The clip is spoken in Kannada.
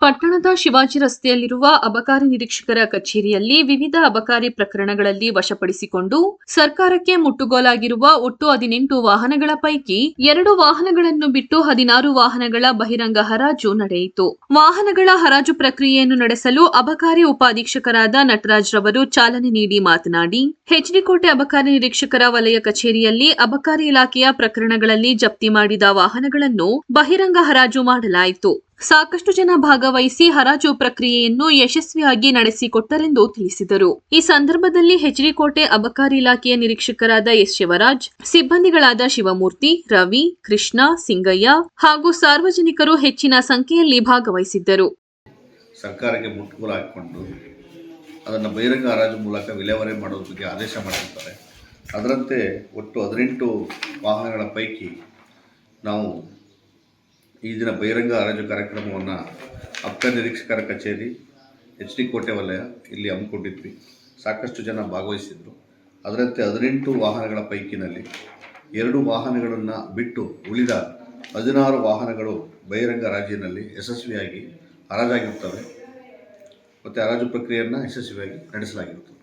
ಪಟ್ಟಣದ ಶಿವಾಜಿ ರಸ್ತೆಯಲ್ಲಿರುವ ಅಬಕಾರಿ ನಿರೀಕ್ಷಕರ ಕಚೇರಿಯಲ್ಲಿ ವಿವಿಧ ಅಬಕಾರಿ ಪ್ರಕರಣಗಳಲ್ಲಿ ವಶಪಡಿಸಿಕೊಂಡು ಸರ್ಕಾರಕ್ಕೆ ಮುಟ್ಟುಗೋಲಾಗಿರುವ ಒಟ್ಟು ಹದಿನೆಂಟು ವಾಹನಗಳ ಪೈಕಿ ಎರಡು ವಾಹನಗಳನ್ನು ಬಿಟ್ಟು ಹದಿನಾರು ವಾಹನಗಳ ಬಹಿರಂಗ ಹರಾಜು ನಡೆಯಿತು. ವಾಹನಗಳ ಹರಾಜು ಪ್ರಕ್ರಿಯೆಯನ್ನು ನಡೆಸಲು ಅಬಕಾರಿ ಉಪಾಧೀಕ್ಷಕರಾದ ನಟರಾಜ್ ರವರು ಚಾಲನೆ ನೀಡಿ ಮಾತನಾಡಿ ಹೆಚ್ಡಿಕೋಟೆ ಅಬಕಾರಿ ನಿರೀಕ್ಷಕರ ವಲಯ ಕಚೇರಿಯಲ್ಲಿ ಅಬಕಾರಿ ಇಲಾಖೆಯ ಪ್ರಕರಣಗಳಲ್ಲಿ ಜಪ್ತಿ ಮಾಡಿದ ವಾಹನಗಳನ್ನು ಬಹಿರಂಗ ಹರಾಜು ಮಾಡಲಾಯಿತು. ಸಾಕಷ್ಟು ಜನ ಭಾಗವಹಿಸಿ ಹರಾಜು ಪ್ರಕ್ರಿಯೆಯನ್ನು ಯಶಸ್ವಿಯಾಗಿ ನಡೆಸಿಕೊಟ್ಟರೆಂದು ತಿಳಿಸಿದರು. ಈ ಸಂದರ್ಭದಲ್ಲಿ ಹೆಚ್ಡಿಕೋಟೆ ಅಬಕಾರಿ ಇಲಾಖೆಯ ನಿರೀಕ್ಷಕರಾದ ಎಸ್ ಶಿವರಾಜ್, ಸಿಬ್ಬಂದಿಗಳಾದ ಶಿವಮೂರ್ತಿ, ರವಿ, ಕೃಷ್ಣ, ಸಿಂಗಯ್ಯ ಹಾಗೂ ಸಾರ್ವಜನಿಕರು ಹೆಚ್ಚಿನ ಸಂಖ್ಯೆಯಲ್ಲಿ ಭಾಗವಹಿಸಿದ್ದರು. ಸರ್ಕಾರಕ್ಕೆ ಮುಟ್ಟುಗೋಲು ಹಾಕಿಕೊಂಡು ಅದನ್ನು ಬಹಿರಂಗ ಮೂಲಕ ವಿಲೇವಾರಿ ಮಾಡೋದ್ರ ಆದೇಶ ಮಾಡಿರ್ತಾರೆ. ಅದರಂತೆ ಒಟ್ಟು ಹದಿನೆಂಟು ವಾಹನಗಳ ಪೈಕಿ ನಾವು ಈ ದಿನ ಬಹಿರಂಗ ಹರಾಜು ಕಾರ್ಯಕ್ರಮವನ್ನು ಅಪ್ಪ ನಿರೀಕ್ಷಕರ ಕಚೇರಿ, ಎಚ್ ಡಿ ಕೋಟೆ ವಲಯ, ಇಲ್ಲಿ ಹಮ್ಮಿಕೊಂಡಿದ್ವಿ. ಸಾಕಷ್ಟು ಜನ ಭಾಗವಹಿಸಿದರು. ಅದರಂತೆ ಹದಿನೆಂಟು ವಾಹನಗಳ ಪೈಕಿನಲ್ಲಿ ಎರಡು ವಾಹನಗಳನ್ನು ಬಿಟ್ಟು ಉಳಿದ ಹದಿನಾರು ವಾಹನಗಳು ಬಹಿರಂಗ ಹರಾಜಿನಲ್ಲಿ ಯಶಸ್ವಿಯಾಗಿ, ಹರಾಜಾಗಿರುತ್ತವೆ. ಮತ್ತು ಹರಾಜು ಪ್ರಕ್ರಿಯೆಯನ್ನು ಯಶಸ್ವಿಯಾಗಿ ನಡೆಸಲಾಗಿರುತ್ತದೆ.